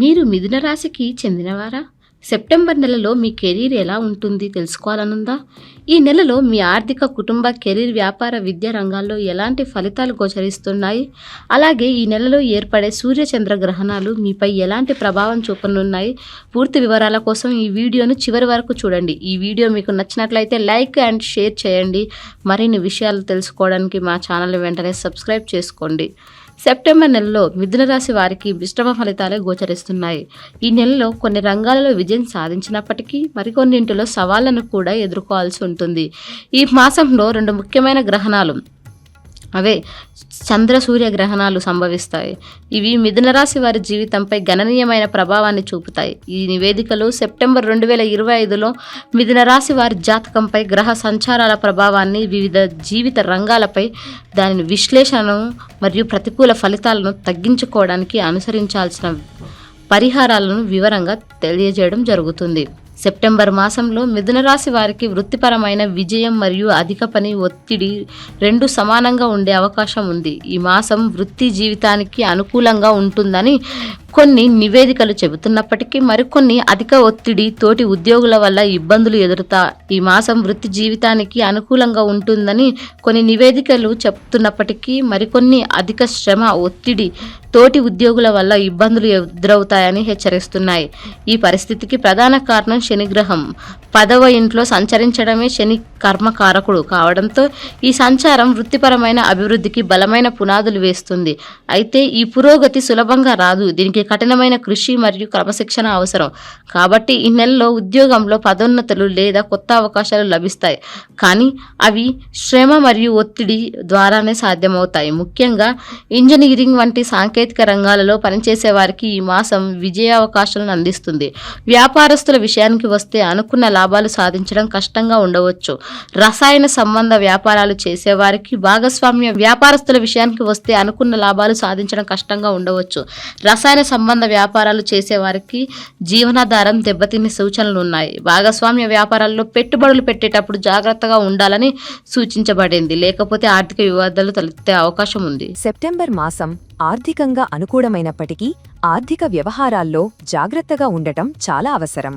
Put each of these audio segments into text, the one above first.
మీరు మిథున రాశికి చెందినవారా? సెప్టెంబర్ నెలలో మీ కెరీర్ ఎలా ఉంటుంది తెలుసుకోవాలనుందా? ఈ నెలలో మీ ఆర్థిక కుటుంబ కెరీర్ వ్యాపార విద్యా రంగాల్లో ఎలాంటి ఫలితాలు గోచరిస్తున్నాయి? అలాగే ఈ నెలలో ఏర్పడే సూర్య చంద్ర గ్రహణాలు మీపై ఎలాంటి ప్రభావం చూపనున్నాయి? పూర్తి వివరాల కోసం ఈ వీడియోను చివరి వరకు చూడండి. ఈ వీడియో మీకు నచ్చినట్లయితే లైక్ అండ్ షేర్ చేయండి. మరిన్ని విషయాలు తెలుసుకోవడానికి మా ఛానల్ వెంటనే సబ్స్క్రైబ్ చేసుకోండి. సెప్టెంబర్ నెలలో మిథున రాశి వారికి మిశ్రమ ఫలితాలే గోచరిస్తున్నాయి. ఈ నెలలో కొన్ని రంగాలలో విజయం సాధించినప్పటికీ మరికొన్నింటిలో సవాళ్ళను కూడా ఎదుర్కోవాల్సి ఉంటుంది. ఈ మాసంలో రెండు ముఖ్యమైన గ్రహణాలు అవే చంద్ర సూర్య గ్రహణాలు సంభవిస్తాయి. ఇవి మిథునరాశి వారి జీవితంపై గణనీయమైన ప్రభావాన్ని చూపుతాయి. ఈ నివేదికలు సెప్టెంబర్ రెండు వేల ఇరవై ఐదులో మిథునరాశి వారి జాతకంపై గ్రహ సంచారాల ప్రభావాన్ని వివిధ జీవిత రంగాలపై దాని విశ్లేషణను మరియు ప్రతికూల ఫలితాలను తగ్గించుకోవడానికి అనుసరించాల్సిన పరిహారాలను వివరంగా తెలియజేయడం జరుగుతుంది. సెప్టెంబర్ మాసంలో మిథున రాశి వారికి వృత్తిపరమైన విజయం మరియు అధిక పని ఒత్తిడి రెండు సమానంగా ఉండే అవకాశం ఉంది. ఈ మాసం వృత్తి జీవితానికి అనుకూలంగా ఉంటుందని కొన్ని నివేదికలు చెబుతున్నప్పటికీ మరికొన్ని అధిక ఒత్తిడి తోటి ఉద్యోగుల వల్ల ఇబ్బందులు ఎదురుతా ఈ మాసం వృత్తి జీవితానికి అనుకూలంగా ఉంటుందని కొన్ని నివేదికలు చెప్తున్నప్పటికీ మరికొన్ని అధిక శ్రమ ఒత్తిడి తోటి ఉద్యోగుల వల్ల ఇబ్బందులు ఎదురవుతాయని హెచ్చరిస్తున్నాయి. ఈ పరిస్థితికి ప్రధాన కారణం శనిగ్రహం. పదవ ఇంట్లో సంచరించడమే శని కర్మకారకుడు కావడంతో ఈ సంచారం వృత్తిపరమైన అభివృద్ధికి బలమైన పునాదులు వేస్తుంది. అయితే ఈ పురోగతి సులభంగా రాదు. దీనికి కఠినమైన కృషి మరియు క్రమశిక్షణ అవసరం. కాబట్టి ఈ నెలలో ఉద్యోగంలో పదోన్నతులు లేదా కొత్త అవకాశాలు లభిస్తాయి. కానీ అవి శ్రమ మరియు ఒత్తిడి ద్వారానే సాధ్యమవుతాయి. ముఖ్యంగా ఇంజనీరింగ్ వంటి సాంకేతిక రంగాలలో పనిచేసే వారికి ఈ మాసం విజయావకాశాలను అందిస్తుంది. వ్యాపారస్తుల విషయానికి వస్తే అనుకున్న లాభాలు సాధించడం కష్టంగా ఉండవచ్చు. రసాయన సంబంధ వ్యాపారాలు చేసేవారికి భాగస్వామ్య వ్యాపారస్తుల విషయానికి వస్తే అనుకున్న లాభాలు సాధించడం కష్టంగా ఉండవచ్చు. రసాయన సంబంధ వ్యాపారాలు చేసేవారికి జీవనాధారం దెబ్బతినే సూచనలు ఉన్నాయి. భాగస్వామ్య వ్యాపారాల్లో పెట్టుబడులు పెట్టేటప్పుడు జాగ్రత్తగా ఉండాలని సూచించబడింది. లేకపోతే ఆర్థిక వివాదాలు తలెత్తే అవకాశం ఉంది. సెప్టెంబర్ మాసం ఆర్థికంగా అనుకూలమైనప్పటికీ ఆర్థిక వ్యవహారాల్లో జాగ్రత్తగా ఉండటం చాలా అవసరం.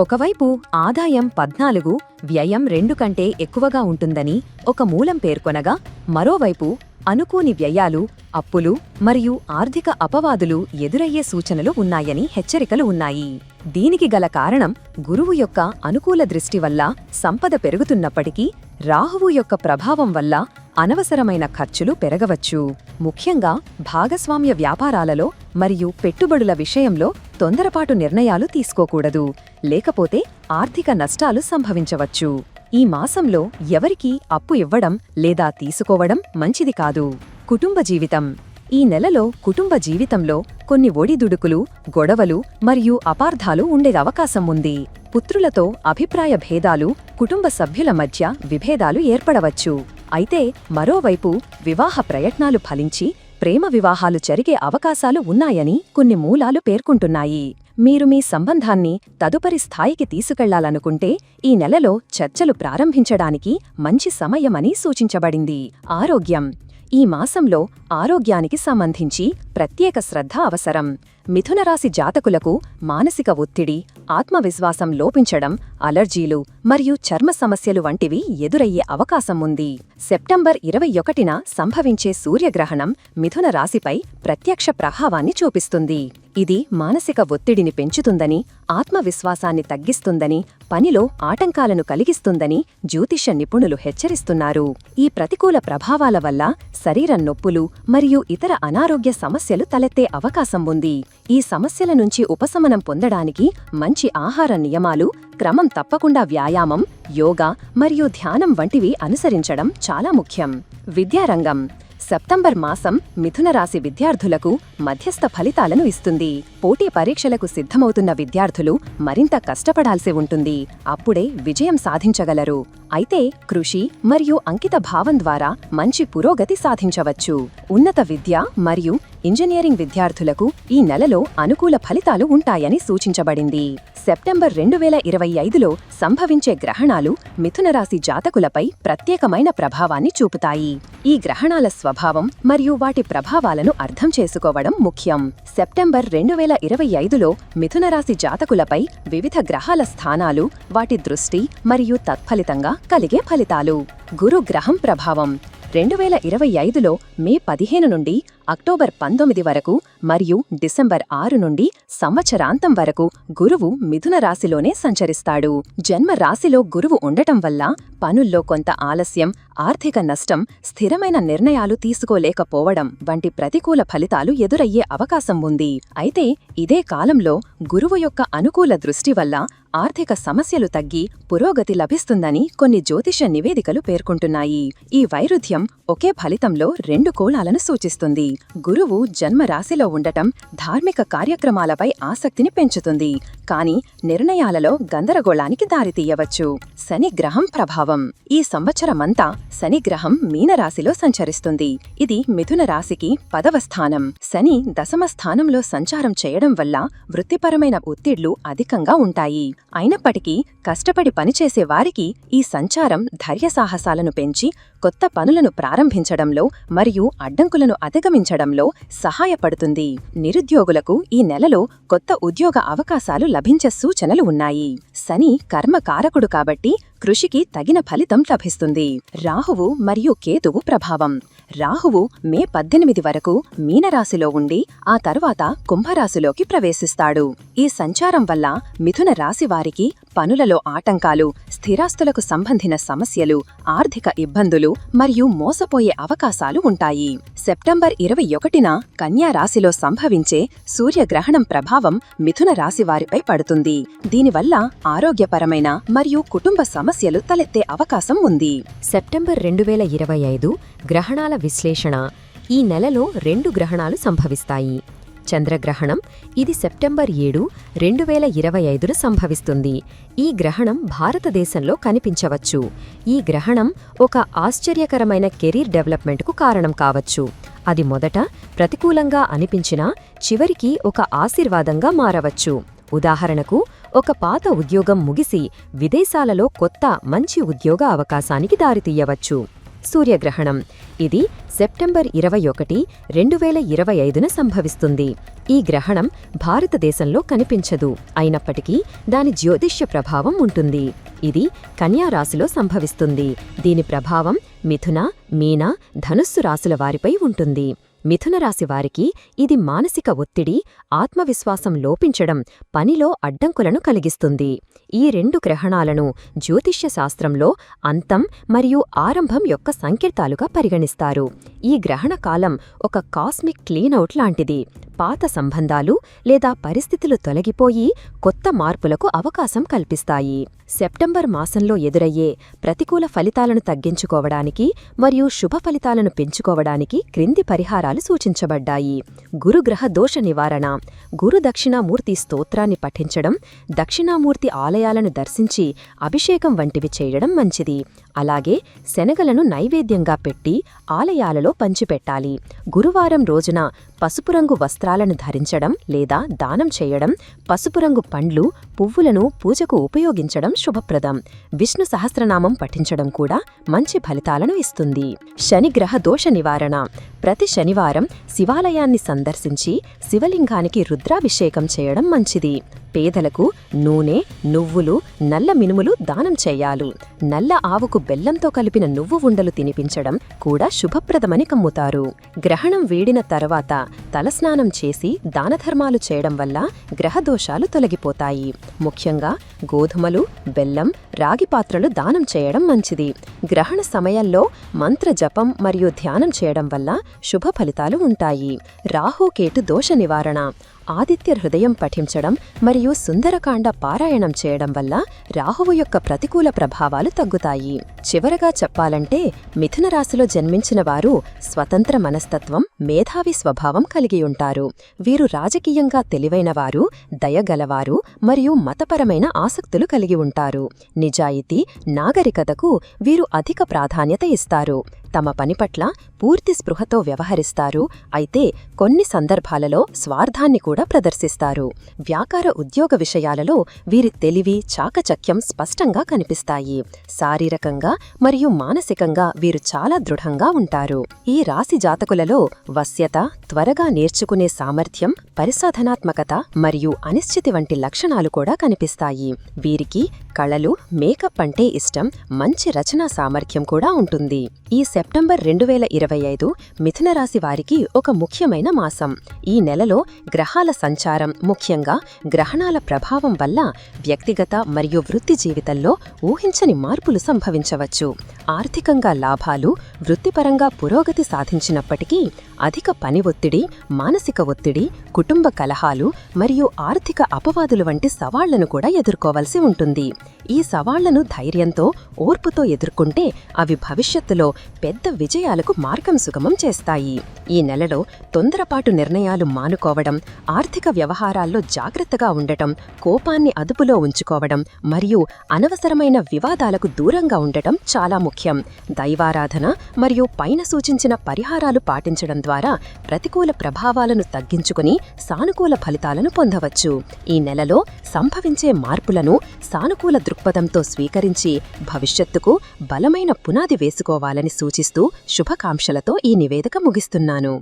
ఒకవైపు ఆదాయం పద్నాలుగు వ్యయం రెండు కంటే ఎక్కువగా ఉంటుందని ఒక మూలం పేర్కొనగా మరోవైపు అనుకోని వ్యయాలు అప్పులు మరియు ఆర్థిక అపవాదులు ఎదురయ్యే సూచనలు ఉన్నాయని హెచ్చరికలు ఉన్నాయి. దీనికి గల కారణం గురువు యొక్క అనుకూల దృష్టి వల్ల సంపద పెరుగుతున్నప్పటికీ రాహువు యొక్క ప్రభావం వల్ల అనవసరమైన ఖర్చులు పెరగవచ్చు. ముఖ్యంగా భాగస్వామ్య వ్యాపారాలలో మరియు పెట్టుబడుల విషయంలో తొందరపాటు నిర్ణయాలు తీసుకోకూడదు. లేకపోతే ఆర్థిక నష్టాలు సంభవించవచ్చు. ఈ మాసంలో ఎవరికీ అప్పు ఇవ్వడం లేదా తీసుకోవడం మంచిది కాదు. కుటుంబ జీవితం. ఈ నెలలో కుటుంబ జీవితంలో కొన్ని ఒడిదుడుకులు గొడవలు మరియు అపార్థాలు ఉండే అవకాశం ఉంది. పుత్రులతో అభిప్రాయ భేదాలు కుటుంబ సభ్యుల మధ్య విభేదాలు ఏర్పడవచ్చు. అయితే మరోవైపు వివాహ ప్రయత్నాలు ఫలించి ప్రేమ వివాహాలు జరిగే అవకాశాలు ఉన్నాయని కొన్ని మూలాలు పేర్కొంటున్నాయి. మీరు మీ సంబంధాన్ని తదుపరి స్థాయికి తీసుకెళ్ళాలనుకుంటే ఈ నెలలో చర్చలు ప్రారంభించడానికి మంచి సమయమని సూచించబడింది. ఆరోగ్యం. ఈ మాసంలో ఆరోగ్యానికి సంబంధించి ప్రత్యేక శ్రద్ధ అవసరం. మిథునరాశి జాతకులకు మానసిక ఒత్తిడి ఆత్మవిశ్వాసం లోపించడం అలర్జీలు మరియు చర్మ సమస్యలు వంటివి ఎదురయ్యే అవకాశం ఉంది. సెప్టెంబర్ ఇరవై ఒకటిన సంభవించే సూర్యగ్రహణం మిథున రాశిపై ప్రత్యక్ష ప్రభావాన్ని చూపిస్తుంది. ఇది మానసిక ఒత్తిడిని పెంచుతుందని ఆత్మవిశ్వాసాన్ని తగ్గిస్తుందని పనిలో ఆటంకాలను కలిగిస్తుందని జ్యోతిష నిపుణులు హెచ్చరిస్తున్నారు. ఈ ప్రతికూల ప్రభావాల వల్ల శరీరం నొప్పులు మరియు ఇతర అనారోగ్య సమస్యలు తలెత్తే అవకాశం ఉంది. ఈ సమస్యల నుంచి ఉపశమనం పొందడానికి మంచి ఆహార నియమాలు క్రమం తప్పకుండా వ్యాయామం యోగా మరియు ధ్యానం వంటివి అనుసరించడం చాలా ముఖ్యం. విద్యారంగం సెప్టెంబర్ మాసం మిథున రాశి విద్యార్థులకు మధ్యస్థ ఫలితాలను ఇస్తుంది. పోటీ పరీక్షలకు సిద్ధమవుతున్న విద్యార్థులు మరింత కష్టపడాల్సి ఉంటుంది. అప్పుడే విజయం సాధించగలరు. అయితే కృషి మరియు అంకిత భావం ద్వారా మంచి పురోగతి సాధించవచ్చు. ఉన్నత విద్య మరియు ఇంజనీరింగ్ విద్యార్థులకు ఈ నెలలో అనుకూల ఫలితాలు ఉంటాయని సూచించబడింది. సెప్టెంబర్ రెండు వేల ఇరవై ఐదులో సంభవించే గ్రహణాలు మిథునరాశి జాతకులపై ప్రత్యేకమైన ప్రభావాన్ని చూపుతాయి. ఈ గ్రహణాల స్వభావం మరియు వాటి ప్రభావాలను అర్థం చేసుకోవడం ముఖ్యం. సెప్టెంబర్ రెండు వేల ఇరవై ఐదులో మిథునరాశి జాతకులపై వివిధ గ్రహాల స్థానాలు వాటి దృష్టి మరియు తత్ఫలితంగా కలిగే ఫలితాలు. గురు గ్రహం ప్రభావం. రెండు వేల ఇరవై ఐదులో మే పదిహేను నుండి అక్టోబర్ పంతొమ్మిది వరకు మరియు డిసెంబర్ ఆరు నుండి సంవత్సరాంతం వరకు గురువు మిథున రాశిలోనే సంచరిస్తాడు. జన్మ రాశిలో గురువు ఉండటం వల్ల పనుల్లో కొంత ఆలస్యం ఆర్థిక నష్టం స్థిరమైన నిర్ణయాలు తీసుకోలేకపోవడం వంటి ప్రతికూల ఫలితాలు ఎదురయ్యే అవకాశం ఉంది. అయితే ఇదే కాలంలో గురువు యొక్క అనుకూల దృష్టి వల్ల ఆర్థిక సమస్యలు తగ్గి పురోగతి లభిస్తుందని కొన్ని జ్యోతిష నివేదికలు పేర్కొంటున్నాయి. ఈ వైరుధ్యం ఒకే ఫలితంలో రెండు కోణాలను సూచిస్తుంది. గురువు జన్మ రాశిలో ఉండటం ధార్మిక కార్యక్రమాలపై ఆసక్తిని పెంచుతుంది. కాని నిర్ణయాలలో గందరగోళానికి దారితీయవచ్చు. శని గ్రహం ప్రభావం. ఈ సంవత్సరమంతా శని గ్రహం మీనరాశిలో సంచరిస్తుంది. ఇది మిథున రాశికి పదవ స్థానం. శని దశమ స్థానంలో సంచారం చేయడం వల్ల వృత్తిపరమైన ఒత్తిళ్ళు అధికంగా ఉంటాయి. అయినప్పటికీ కష్టపడి పనిచేసే వారికి ఈ సంచారం ధైర్యసాహసాలను పెంచి కొత్త పనులను ప్రారంభించడంలో మరియు అడ్డంకులను అధిగమించడంలో సహాయపడుతుంది. నిరుద్యోగులకు ఈ నెలలో కొత్త ఉద్యోగ అవకాశాలు లభించే సూచనలు ఉన్నాయి. శని కర్మకారకుడు కాబట్టి కృషికి తగిన ఫలితం లభిస్తుంది. రాహువు మరియు కేతువు ప్రభావం. రాహువు మే పద్దెనిమిది వరకు మీనరాశిలో ఉండి ఆ తరువాత కుంభరాశిలోకి ప్రవేశిస్తాడు. ఈ సంచారం వల్ల మిథున రాశి వారికి పనులలో ఆటంకాలు స్థిరాస్తులకు సంబంధించిన సమస్యలు ఆర్థిక ఇబ్బందులు మరియు మోసపోయే అవకాశాలు ఉంటాయి. సెప్టెంబర్ ఇరవై ఒకటిన కన్యారాశిలో సంభవించే సూర్యగ్రహణం ప్రభావం మిథున రాశి వారిపై పడుతుంది. దీనివల్ల ఆరోగ్యపరమైన మరియు కుటుంబ సమస్యలు తలెత్తే అవకాశం ఉంది. సెప్టెంబర్ రెండు వేల ఇరవై ఐదు గ్రహణాల విశ్లేషణ. ఈ నెలలో రెండు గ్రహణాలు సంభవిస్తాయి. చంద్రగ్రహణం ఇది సెప్టెంబర్ ఏడు రెండు వేల ఇరవై ఐదున సంభవిస్తుంది. ఈ గ్రహణం భారతదేశంలో కనిపించవచ్చు. ఈ గ్రహణం ఒక ఆశ్చర్యకరమైన కెరీర్ డెవలప్మెంట్కు కారణం కావచ్చు. అది మొదట ప్రతికూలంగా అనిపించినా చివరికి ఒక ఆశీర్వాదంగా మారవచ్చు. ఉదాహరణకు ఒక పాత ఉద్యోగం ముగిసి విదేశాలలో కొత్త మంచి ఉద్యోగ అవకాశానికి దారితీయవచ్చు. సూర్యగ్రహణం. ఇది సెప్టెంబర్ ఇరవై ఒకటి రెండు వేల ఇరవై ఐదున సంభవిస్తుంది. ఈ గ్రహణం భారతదేశంలో కనిపించదు. అయినప్పటికీ దాని జ్యోతిష్య ప్రభావం ఉంటుంది. ఇది కన్యా రాశిలో సంభవిస్తుంది. దీని ప్రభావం మిథున మీన ధనుస్సు రాశుల వారిపై ఉంటుంది. మిథునరాశి వారికి ఇది మానసిక ఒత్తిడి ఆత్మవిశ్వాసం లోపించడం పనిలో అడ్డంకులను కలిగిస్తుంది. ఈ రెండు గ్రహణాలను జ్యోతిష్య శాస్త్రంలో అంతం మరియు ఆరంభం యొక్క సంకేతాలుగా పరిగణిస్తారు. ఈ గ్రహణ కాలం ఒక కాస్మిక్ క్లీనౌట్ లాంటిది. పాత సంబంధాలు లేదా పరిస్థితులు తొలగిపోయి కొత్త మార్పులకు అవకాశం కల్పిస్తాయి. సెప్టెంబర్ మాసంలో ఎదురయ్యే ప్రతికూల ఫలితాలను తగ్గించుకోవడానికి మరియు శుభ ఫలితాలను పెంచుకోవడానికి క్రింది పరిహారాలు సూచించబడ్డాయి. గురుగ్రహ దోష నివారణ గురు దక్షిణామూర్తి స్తోత్రాన్ని పఠించడం దక్షిణామూర్తి ఆలయాలను దర్శించి అభిషేకం వంటివి చేయడం మంచిది. అలాగే శనగలను నైవేద్యంగా పెట్టి ఆలయాలలో పంచిపెట్టాలి. గురువారం రోజున పసుపు రంగు వస్త్రాలను ధరించడం లేదా దానం చేయడం పసుపు రంగు పండ్లు పువ్వులను పూజకు ఉపయోగించడం శుభప్రదం. విష్ణు సహస్రనామం పఠించడం కూడా మంచి ఫలితాలను ఇస్తుంది. శనిగ్రహ దోష నివారణ. ప్రతి శనివారం శివాలయాన్ని సందర్శించి శివలింగానికి రుద్రాభిషేకం చేయడం మంచిది. పేదలకు నూనె నువ్వులు నల్ల మినుములు దానం చేయాలు. నల్ల ఆవుకు బెల్లంతో కలిపిన నువ్వు ఉండలు తినిపించడం కూడా శుభప్రదమని కమ్ముతారు. గ్రహణం వీడిన తర్వాత తలస్నానం చేసి దానధర్మాలు చేయడం వల్ల గ్రహదోషాలు తొలగిపోతాయి. ముఖ్యంగా గోధుమలు బెల్లం రాగి పాత్రలు దానం చేయడం మంచిది. గ్రహణ సమయంలో మంత్ర జపం మరియు ధ్యానం చేయడం వల్ల శుభ ఫలితాలు ఉంటాయి. రాహుకేతు దోష నివారణ. ఆదిత్య హృదయం పఠించడం మరియు సుందరకాండ పారాయణం చేయడం వల్ల రాహువు యొక్క ప్రతికూల ప్రభావాలు తగ్గుతాయి. చివరగా చెప్పాలంటే మిథున రాశిలో జన్మించిన వారు స్వతంత్ర మనస్తత్వం మేధావి స్వభావం కలిగి ఉంటారు. వీరు రాజకీయంగా తెలివైనవారు దయగలవారు మరియు మతపరమైన ఆసక్తులు కలిగి ఉంటారు. నిజాయితీ నాగరికతకు వీరు అధిక ప్రాధాన్యత ఇస్తారు. తమ పని పట్ల పూర్తి స్పృహతో వ్యవహరిస్తారు. అయితే కొన్ని సందర్భాలలో స్వార్థాన్ని కూడా ప్రదర్శిస్తారు. వ్యాపార ఉద్యోగ విషయాలలో వీరి తెలివి చాకచక్యం స్పష్టంగా కనిపిస్తాయి. శారీరకంగా మరియు మానసికంగా వీరు చాలా దృఢంగా ఉంటారు. ఈ రాశి జాతకులలో వశ్యత త్వరగా నేర్చుకునే సామర్థ్యం పరిశోధనాత్మకత మరియు అనిశ్చితి వంటి లక్షణాలు కూడా కనిపిస్తాయి. వీరికి కళలు మేకప్ అంటే ఇష్టం మంచి రచనా సామర్థ్యం కూడా ఉంటుంది. ఈ సెప్టెంబర్ రెండు వేల ఇరవై ఐదు మిథున రాశి వారికి ఒక ముఖ్యమైన మాసం. ఈ నెలలో గ్రహాల సంచారం ముఖ్యంగా గ్రహణాల ప్రభావం వల్ల వ్యక్తిగత మరియు వృత్తి జీవితంలో ఊహించని మార్పులు సంభవించవచ్చు. ఆర్థికంగా లాభాలు వృత్తిపరంగా పురోగతి సాధించినప్పటికీ అధిక పని ఒత్తిడి మానసిక ఒత్తిడి కుటుంబ కలహాలు మరియు ఆర్థిక అపవాదులు వంటి సవాళ్ళను కూడా ఎదుర్కోవలసి ఉంటుంది. ఈ సవాళ్ళను ధైర్యంతో ఓర్పుతో ఎదుర్కొంటే అవి భవిష్యత్తులో పెద్ద విజయాలకు మార్గం సుగమం చేస్తాయి. ఈ నెలలో తొందరపాటు నిర్ణయాలు మానుకోవడం ఆర్థిక వ్యవహారాల్లో జాగ్రత్తగా ఉండటం కోపాన్ని అదుపులో ఉంచుకోవడం మరియు అనవసరమైన వివాదాలకు దూరంగా ఉండటం చాలా ముఖ్యం. దైవారాధన మరియు పైన సూచించిన పరిహారాలు పాటించడం ద్వారా ప్రతికూల ప్రభావాలను తగ్గించుకుని సానుకూల ఫలితాలను పొందవచ్చు. ఈ నెలలో సంభవించే మార్పులను సానుకూల దృక్పథంతో స్వీకరించి భవిష్యత్తుకు బలమైన పునాది వేసుకోవాలని సూచిస్తూ శుభాకాంక్షలతో ఈ నివేదిక ముగిస్తున్నాను.